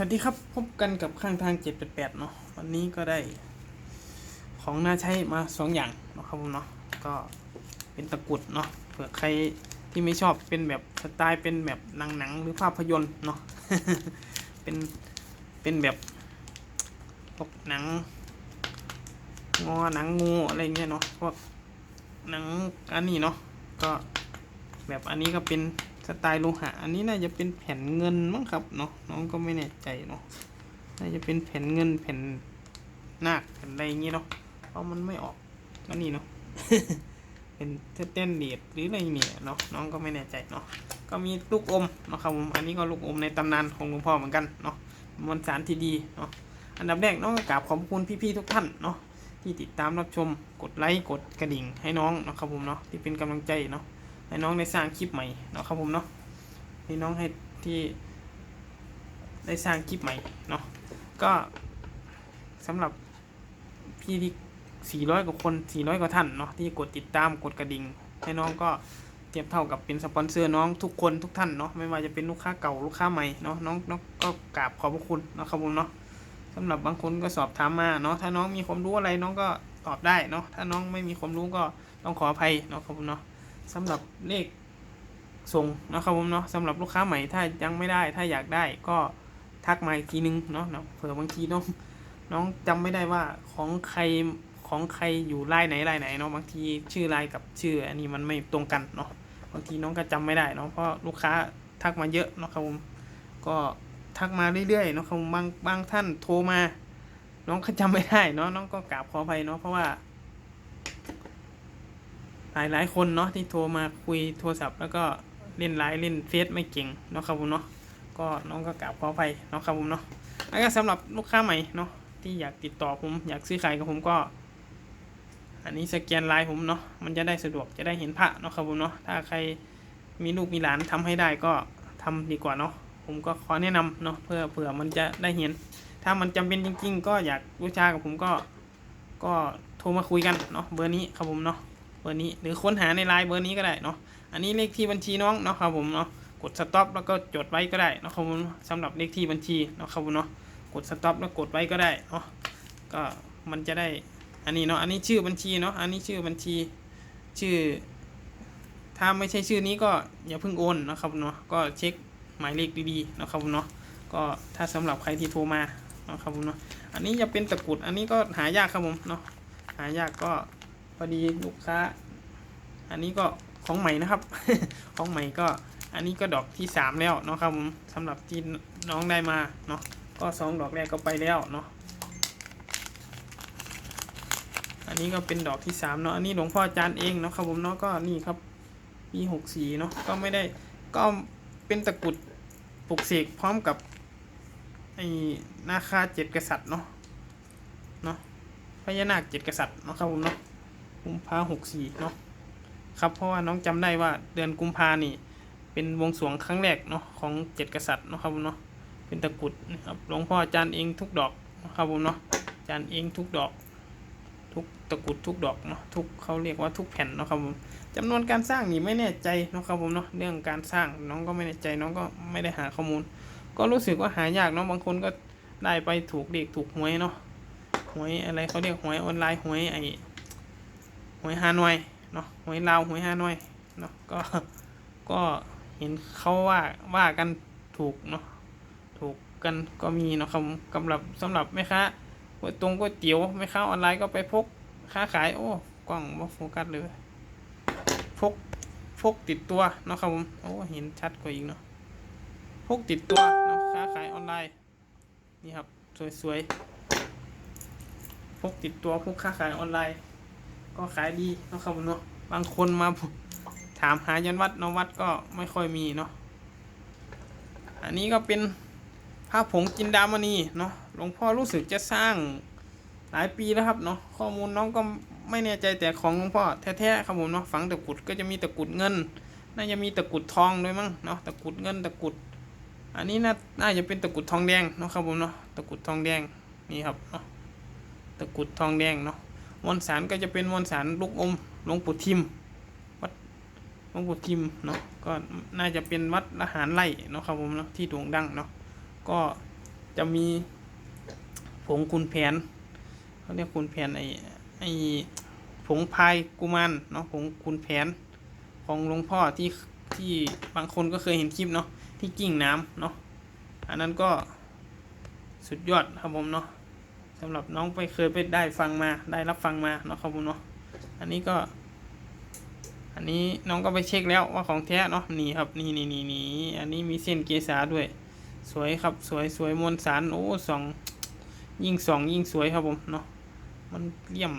สวัสดีครับ พบกันกับข้างทาง 788 เนาะวันนี้ก็ได้ ของน่าใช้มาสองอย่างเนาะครับผมเนาะก็เป็นตะกรุดเนาะเผื่อใครที่ไม่ชอบเป็นแบบสไตล์เป็นแบบหนังหนังหรือภาพยนตร์เนาะเป็นเป็นแบบพวกหนังงอหนังงูอะไรเงี้ยเนาะพวกหนังอันนี้เนาะก็แบบอันนี้ก็เป็น สไตล์โลหะ อันนี้น่าจะเป็นแผ่นเงินมั้งครับเนาะน้องก็ไม่แน่ใจเนาะน่าจะเป็นแผ่นเงินแผ่นนาคแผ่นอะไรอย่างงี้เนาะเพราะมันไม่ออกอันนี้เนาะเป็นเทเตนเดดหรืออะไรเนี่ยเนาะน้องก็ไม่แน่ใจเนาะก็มีลูกอมเนาะครับผมอันนี้ก็ลูกอมในตำนานของหลวงพ่อเหมือนกันเนาะมวลสารที่ดีเนาะอันดับแรกน้องก็กราบขอบคุณพี่ๆทุกท่านเนาะที่ติดตามรับชมกดไลค์กดกระดิ่งให้น้องเนาะครับผมเนาะที่เป็นกำลังใจเนาะ ให้น้องได้สร้างคลิปใหม่เนาะครับผมเนาะให้น้องให้ที่ได้สร้างคลิปใหม่เนาะก็สำหรับพี่ที่ 400 กว่าคน 400 กว่าท่านเนาะที่กดติดตามกดกระดิ่งให้น้องก็เทียบเท่ากับเป็นสปอนเซอร์น้องทุกคนทุกท่านเนาะไม่ว่าจะเป็นลูกค้าเก่าลูกค้าใหม่เนาะน้องน้องก็กราบขอบพระคุณเนาะครับผมเนาะสำหรับบางคนก็สอบถามมาเนาะถ้าน้องมีความรู้อะไรน้องก็ตอบได้เนาะถ้าน้องไม่มีความรู้ก็ต้องขออภัยเนาะครับผมเนาะ สำหรับเลขส่งนะครับผมเนาะสำหรับลูกค้าใหม่ถ้ายังไม่ได้ถ้าอยากได้ก็ทักมาอีกทีนึงเนาะเนาะเผื่อบางทีน้องน้องจำไม่ได้ว่าของใครของใครอยู่ไลน์ไหนไลน์ไหนเนาะบางทีชื่อไลน์กับชื่ออันนี้มันไม่ตรงกันเนาะบางทีน้องก็จำไม่ได้เนาะเพราะลูกค้าทักมาเยอะเนาะครับผมก็ทักมาเรื่อยๆเนาะครับผมบางบางท่านโทรมา น้องก็จำไม่ได้เนาะน้องก็กราบขออภัยเนาะเพราะว่า ลายหลายคนเนาะที่โทรมาคุยโทรศัพท์แล้วก็เล่นไลน์เล่นเฟซไม่เก่งเนาะครับผมเนาะก็น้องก็กราบขออภัยเนาะครับผมเนาะแล้วก็สำหรับลูกค้าใหม่เนาะที่อยากติดต่อผมอยากซื้อขายกับผมก็ อันนี้สแกนไลน์ผมเนาะมันจะได้สะดวกจะได้เห็นพระเนาะครับผมเนาะถ้าใครมีลูกมีหลานทำให้ได้ก็ทำดีกว่าเนาะผมก็ขอแนะนำเนาะเพื่อเผื่อมันจะได้เห็น ถ้ามันจำเป็นจริง ๆ ก็อยากบูชากับผมก็ก็โทรมาคุยกันเนาะเบอร์นี้ครับผมเนาะ อร์นี้ หรือค้นหาในไลน์เบอร์นี้ก็ได้เนาะอันนี้เลขที่บัญชีน้องเนาะครับผมเนาะกดสต็อปแล้วก็จดไว้ก็ได้เนาะครับผมสำหรับเลขที่บัญชีเนาะครับผมเนาะกดสต็อปแล้วกดไว้ก็ได้เนาะก็มันจะได้อันนี้เนาะอันนี้ชื่อบัญชีเนาะอันนี้ชื่อบัญชีชื่อ ถ้าไม่ใช่ชื่อนี้ก็อย่าเพิ่งโอนนะครับเนาะก็เช็คหมายเลขดีๆนะครับเนาะก็ถ้าสำหรับใครที่โทรมานะครับผมเนาะอันนี้จะเป็นตะกรุดอันนี้ก็หายากครับผมเนาะหายากก็ พอดีลูกค้า อันนี้ก็ของใหม่นะครับ ของใหม่ก็อันนี้ก็ดอกที่สามแล้วเนาะครับผมสำหรับที่น้องได้มาเนาะก็สองดอกแรกก็ไปแล้วเนาะอันนี้ก็เป็นดอกที่สามเนาะอันนี้หลวงพ่ออาจารย์เองเนาะครับผมเนาะก็นี่ครับปีหกสี่เนาะก็ไม่ได้ก็เป็นตะกุดปลุกเสกพร้อมกับไอ้นาคาเจ็ดกษัตริย์เนาะเนาะพญานาคเจ็ดกษัตริย์เนาะครับผมเนาะ กุมภาหกสี่เนาะครับเพราะว่าน้องจำได้ว่าเดือนกุมภานี่ เป็นวงสวงครั้งแรกเนาะของเจ็ดกษัตริย์นะครับผมเนาะเป็นตะกรุดนะครับหลวงพ่ออาจารย์เองทุกดอกนะครับผมเนาะอาจารย์เองทุกดอก ทุกตะกรุดทุกดอกเนาะทุกเขาเรียกว่าทุกแผ่นนะครับผมจำนวนการสร้างนี่ไม่แน่ใจนะครับผมเนาะเรื่องการสร้างน้องก็ไม่แน่ใจน้องก็ไม่ได้หาข้อมูล ก็รู้สึกว่าหายากเนาะบางคนก็ได้ไปถูกเด็กถูกหวยเนาะหวยอะไรเขาเรียกหวยออนไลน์หวยไอ หวยฮานอยเนาะหวยลาวหวยฮานอยเนาะก็ก็เห็นเขาว่าว่ากันถูกเนาะถูกกันก็มีเนาะครับสำหรับสำหรับแม่ค้าก๋วยตรงก๋วยเตี๋ยวแม่ค้าออนไลน์ก็ไปพกค้าขายโอ้กล้องบ่โฟกัสเลยพกพกติดตัวเนาะครับผมโอ้เห็นชัดกว่าอีกเนาะพกติดตัวเนาะค้าขายออนไลน์นี่ครับสวยๆพกติดตัวพกค้าขายออนไลน์ ก็ขายดีนะครับผมเนาะบางคนมาถามหายันวัดเนาะวัดก็ไม่ค่อยมีเนาะอันนี้ก็เป็นพระผงจินดามณีเนาะหลวงพ่อรู้สึกจะสร้างหลายปีแล้วครับเนาะข้อมูลน้องก็ไม่แน่ใจแต่ของหลวงพ่อแท้ๆครับผมเนาะฝังตะกุดก็จะมีตะกุดเงิน น่าจะมีตะกุดทองด้วยมั้งเนาะตะกุดเงินตะกุด อันนี้น่าน่าจะเป็นตะกุดทองแดงเนาะครับผมเนาะตะกุดทองแดงนี่ครับเนาะตะกุดทองแดงเนาะ มวลสารก็จะเป็นมวลสารลูกอมหลวงปู่ทิม วัดหลวงปู่ทิมเนาะก็น่าจะเป็นวัดละหารไร่เนาะครับผมเนาะที่โด่งดังเนาะก็จจะมีผงคุณแผนเขาเรียกคุณแผนไอไอผงพายกุมารเนาะผงคุณแผนของหลวงพ่อที่ที่บางคนก็เคยเห็นคลิปเนาะที่กิ่งน้ำเนาะอันนั้นก็สุดยอดครับผมเนาะ สำหรับน้องไปเคยไปได้ฟังมาได้รับฟังมาเนาะครับผมเนาะอันนี้ก็ อันนี้น้องก็ไปเช็คแล้วว่าของแท้เนาะนี่ครับนี่นี่นี่นี่อันนี้มีเส้นเกษาด้วย สวยครับสวยสวยมวลสารโอ้สองยิ่งสองยิ่งสวยครับผมเนาะมันเลี่ยม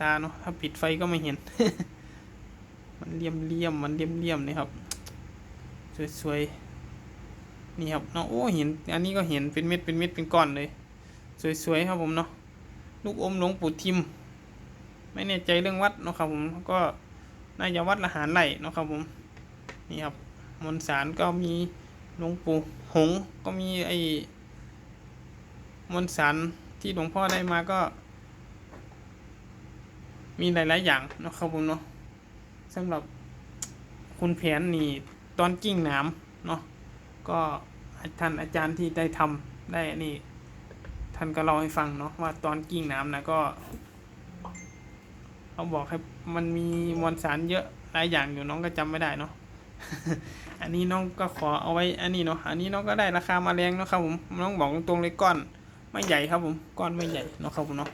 ตาเนาะถ้าปิดไฟก็ไม่เห็น มันเลี่ยมเลี่ยมมันเลี่ยมเลี่ยมนี่ครับ สวยสวยนี่ครับเนาะโอ้เห็น อันนี้ก็เห็นเป็นเม็ดเป็นเม็ดเป็นก้อนเลย สวยสวยครับผมเนาะลูกอมหลวงปู่ทิม ไม่แน่ใจเรื่องวัดเนาะครับผมก็น่าจะวัดละหารไหลเนาะครับผมนี่ครับมนสารก็มีหลวงปู่หงก็มีไอ้มนสารที่หลวงพ่อได้มาก็ มีหลาย ๆ อย่างเนาะครับผมเนาะสำหรับคุณแผนนี่ตอนกิ้งหน้ำเนาะก็ท่านอาจารย์ที่ได้ทำได้นี่ ท่านก็เล่าให้ฟังเนาะว่าตอนกิ้งน้ำนะก็เขาบอกให้มันมีมวลสารเยอะหลายอย่างอยู่น้องก็จำไม่ได้เนาะอันนี้น้องก็ขอเอาไว้อันนี้เนาะอันนี้น้องก็ได้ราคามาแรงเนาะครับผมน้องบอกตรงๆเลยก้อนไม่ใหญ่ครับผมก้อนไม่ใหญ่เนาะครับผมเนาะ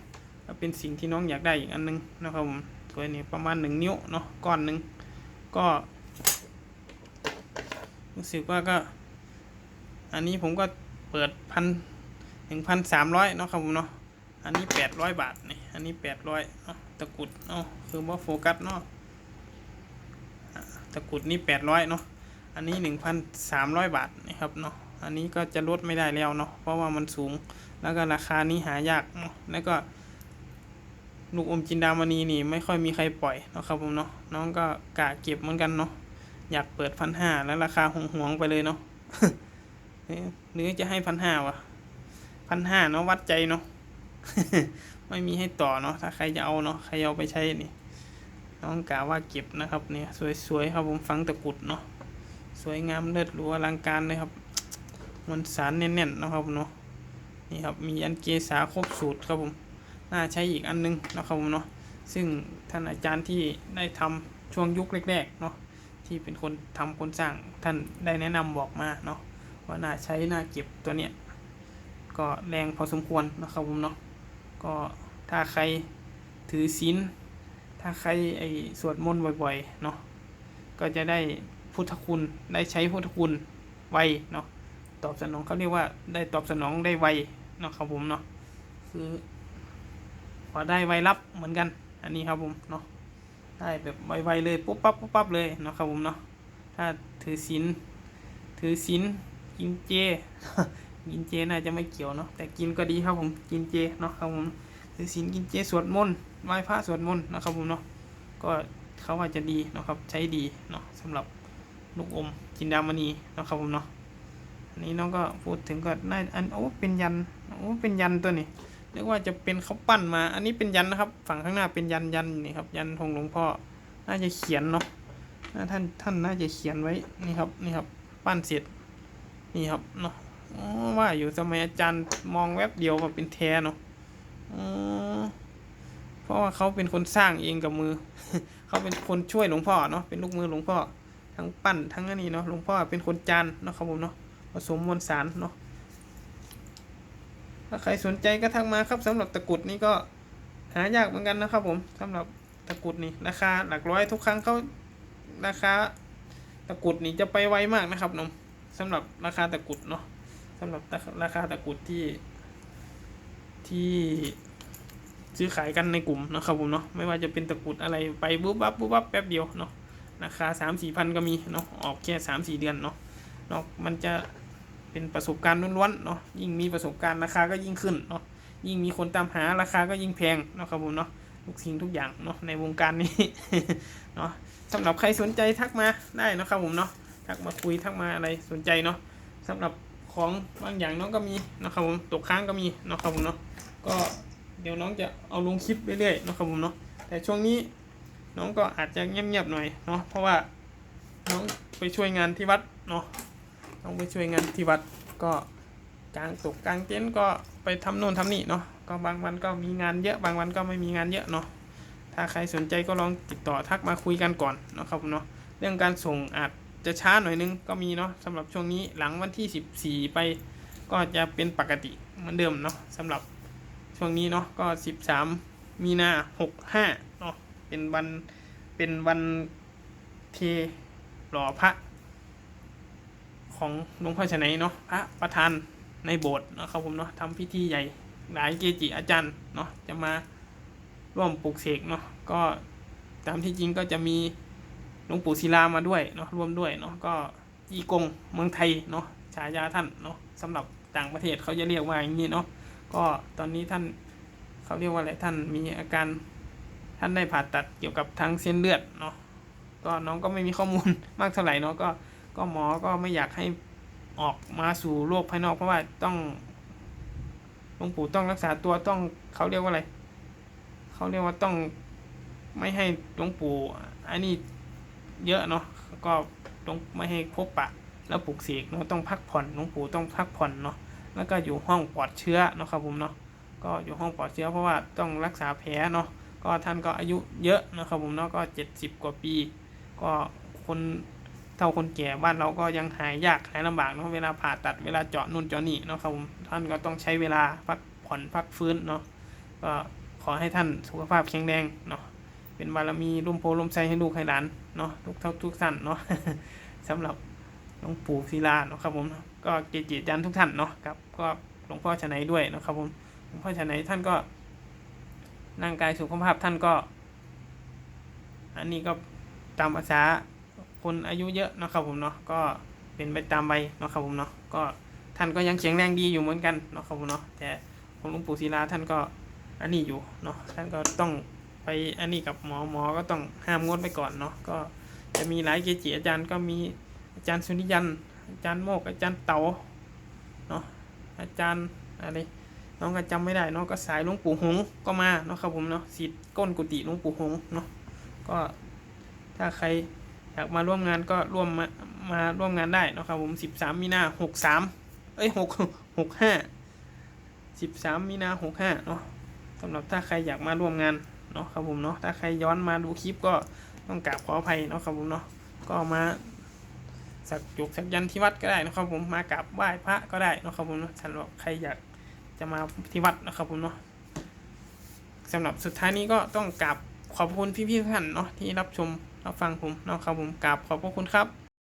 เป็นสิ่งที่น้องอยากได้อีกอันนึงนะครับผมตัวนี้ประมาณหนึ่งนิ้วเนาะก้อนหนึ่งก็รู้สึกว่าก็ อันนี้ผมก็เปิดพัน หนึ่งพันสามร้อยเนาะครับผมเนาะอันนี้แปดร้อยบาทนี่อันนี้แปดร้อยเนาะตะกรุดเนาะคือว่าโฟกัสเนาะตะกรุดนี่แปดร้อยเนาะอันนี้หนึ่งพันสามร้อยบาทนี่ครับเนาะอันนี้ก็จะลดไม่ได้แล้วเนาะเพราะว่ามันสูงแล้วก็ราคานี้หายากเนาะแล้วก็ลูกอมจินดามณีนี่ไม่ค่อยมีใครปล่อยเนาะครับผมเนาะน้องก็กะเก็บเหมือนกันเนาะอยากเปิดพันห้าแล้วราคาหงหวงๆไปเลยเนาะเอ๊ะหรือจะให้พันห้าวะ พันห้าเนาะวัดใจเนาะไม่มีให้ต่อเนาะถ้าใครจะเอาเนาะใครเอาไปใช้นี่ น้องกาว่าเก็บนะครับเนี่ยสวยๆครับผมฟังตะกุดเนาะสวยงามเลิศหรูอลังการเลยครับมวลสารแน่นๆนะครับเนาะนี่ครับมีอันเกษาครบสูตรครับผมน่าใช้อีกอันนึงนะครับผมเนาะซึ่งท่านอาจารย์ที่ได้ทำช่วงยุคแรกๆเนาะที่เป็นคนทำคนสร้างท่านได้แนะนำบอกมาเนาะว่าน่าใช้น่าเก็บตัวเนี้ย ก็แรงพอสมควรนะครับผมเนาะก็ถ้าใครถือศีลถ้าใครไอ้สวดมนต์บ่อยๆเนาะก็จะได้พุทธคุณได้ใช้พุทธคุณไวเนาะตอบสนองเขาเรียกว่าได้ตอบสนองได้ไวเนาะครับผมเนาะคือพอได้ไวรับเหมือนกัน อันนี้ครับผมเนาะได้แบบไวๆเลยปุ๊บปั๊บปุ๊บปั๊บเลยเนาะครับผมเนาะถ้าถือศีลถือศีลกินเจ กินเจน่าจะไม่เกี่ยวเนาะแต่กินก็ดีครับผมกินเจเนาะครับผมถือศีลกินเจสวดมนต์ไหว้พระสวดมนต์นะครับผมเนาะก็เขาว่าจะดีเนาะครับใช้ดีเนาะสำหรับลูกอมจินดามณีนะครับผมเนาะอันนี้น้องก็พูดถึงก็น่าอันโอ้เป็นยันโอ้เป็นยันตัวนี้เรียกว่าจะเป็นเขาปั้นมา อันนี้เป็นยันนะครับ ฝั่งข้างหน้าเป็นยันยันนี่ครับยันของหลวงพ่อน่าจะเขียนเนาะท่านท่านน่าจะเขียนไว้นี่ครับนี่ครับปั้นเสร็จนี่ครับเนาะ ว่าอยู่ทำไมอาจารย์มองแวบเดียวว่าเป็นแท้เนาะเพราะว่าเขาเป็นคนสร้างเองกับมือ เขาเป็นคนช่วยหลวงพ่อเนาะ เป็นลูกมือหลวงพ่อ ทั้งปั้นทั้งนี้เนาะ หลวงพ่อเป็นคนจานเนาะครับผมเนาะ ผสมมวลสารเนาะ ถ้าใครสนใจก็ทักมาครับสำหรับตะกรุดนี่ก็หายากเหมือนกันนะครับผมสำหรับตะกรุดนี่ราคาหลักร้อยทุกครั้งเขาราคาตะกรุดนี่จะไปไวมากนะครับน้องสำหรับราคาตะกรุดเนาะ สำหรับราคาตะกรุดที่ ที่ซื้อขายกันในกลุ่มนะครับผมเนาะไม่ว่าจะเป็นตะกรุดอะไรไปบุ๊บบับบุ๊บบับแป๊บเดียวเนาะราคาสามสี่พันก็มีเนาะออกแค่สามสี่เดือนเนาะเนาะมันจะเป็นประสบการณ์ล้วนๆเนาะยิ่งมีประสบการณ์ราคาก็ยิ่งขึ้นเนาะยิ่งมีคนตามหาราคาก็ยิ่งแพงเนาะครับผมเนาะทุกสิ่งทุกอย่างเนาะในวงการนี้เนาะสำหรับใครสนใจทักมาได้นะครับผมเนาะทักมาคุยทักมาอะไรสนใจเนาะสำหรับ ของบางอย่างน้องก็มีนะครับผมตกค้างก็มีนะครับผมเนาะก็เดี๋ยวน้องจะเอาลงคลิปเรื่อยๆนะครับผมเนาะแต่ช่วงนี้น้องก็อาจจะเงียบๆหน่อยเนาะเพราะว่าน้องไปช่วยงานที่วัดเนาะน้องไปช่วยงานที่วัดก็กลางตกกลางเต็นท์ก็ไปทำโน่นทำนี่เนาะก็บางวันก็มีงานเยอะบางวันก็ไม่มีงานเยอะเนาะถ้าใครสนใจก็ลองติดต่อทักมาคุยกันก่อนนะครับผมเนาะเรื่องการส่งอาจ จะช้าหน่อยนึงก็มีเนาะสำหรับช่วงนี้หลังวันที่ 14 ไปก็จะเป็นปกติเหมือนเดิมเนาะสำหรับช่วงนี้เนาะก็ 13 มีนา65เนาะเป็นวันเป็นวันเทหล่อพระ ของหลวงพ่อชนัยเนาะพระประธานในโบสถ์นะครับผมเนาะทำพิธีใหญ่หลายเกจิอาจารย์เนาะจะมาร่วมปลุกเสกเนาะก็ตามที่จริงก็จะมี หลวงปู่ศิลามาด้วยเนาะร่วมด้วยเนาะก็อีกงเมืองไทยเนาะฉายาท่านเนาะสำหรับต่างประเทศเขาจะเรียกว่าอย่างนี้เนาะก็ตอนนี้ท่านเขาเรียกว่าอะไรท่านมีอาการท่านได้ผ่าตัดเกี่ยวกับทางเส้นเลือดเนาะก็น้องก็ไม่มีข้อมูลมากเท่าไหร่เนาะก็ก็หมอก็ไม่อยากให้ออกมาสู่โลกภายนอกเพราะว่าต้องหลวงปู่ต้องรักษาตัวต้องเขาเรียกว่าอะไรเขาเรียกว่าต้องไม่ให้หลวงปู่อันนี้ เยอะเนาะก็ต้องไม่ให้พบปะ แล้วปลุกเสกเนาะต้องพักผ่อนหลวงปู่ต้องพักผ่อนเนาะแล้วก็อยู่ห้องปลอดเชื้อเนาะครับผมเนาะก็อยู่ห้องปลอดเชื้อเพราะว่าต้องรักษาแผลเนาะก็ท่านก็อายุเยอะนะครับผมเนาะก็เจ็ดสิบกว่าปี ก็คนเท่าคนแก่บ้านเราก็ยังหายยากหายลำบากเนาะเวลาผ่าตัดเวลาเจาะนู่นเจาะนี่เนาะครับผมท่านก็ต้องใช้เวลาพักผ่อนพักฟื้นเนาะก็ขอให้ท่านสุขภาพแข็งแรงเนาะ เป็นบารมีร่มโพร่มไทรให้ลูกให้หลานเนาะทุกเท่าทุกท่านเนาะสำหรับหลวงปู่ศิลาเนาะครับผมก็เกจิอาจารย์ทุกท่านเนาะครับก็หลวงพ่อชนัยด้วยนะครับผมหลวงพ่อชนัยท่านก็ร่างกายสุขภาพท่านก็ อันนี้ก็ตามภาษาคนอายุเยอะนะครับผมเนาะก็เป็นไปตามใบเนาะครับผมเนาะก็ท่านก็ยังแข็งแรงดีอยู่เหมือนกันเนาะครับผมเนาะแต่ของหลวงปู่ศิลาท่านก็อันนี้อยู่เนาะท่านก็ต้อง ไปอันนี้กับหมอหมอก็ต้องห้ามงดไปก่อนเนาะก็จะมีหลายเกจิอาจารย์ก็มีอาจารย์สุนิยันอาจารย์โมกอาจารย์เต๋าเนาะอาจารย์อะไรน้องก็จำไม่ได้เนาะก็สายหลวงปู่หงก็มาเนาะครับผมเนาะสิทธิ์ก้นกุฏิหลวงปู่หงเนาะก็ถ้าใครอยากมาร่วมงานก็ร่วมมามาร่วมงานได้เนาะครับผมสิบสามมีนาหกสามเอ้ยหกหกห้าสิบสามมีนาหกห้าเนาะสำหรับถ้าใครอยากมาร่วมงาน เนาะครับผมเนาะถ้าใครย้อนมาดูคลิปก็ต้องกราบขออภัยเนาะครับผมเนาะก็มาสักจุกสักยันที่วัดก็ได้นะครับผมมากราบไหว้พระก็ได้เนาะครับผมเนาะสำหรับใครอยากจะมาที่วัดนะครับผมเนาะสำหรับสุดท้ายนี้ก็ต้องกราบขอบคุณพี่ๆท่านเนาะที่รับชมรับฟังผมเนาะครับผมกราบขอบพระคุณครับ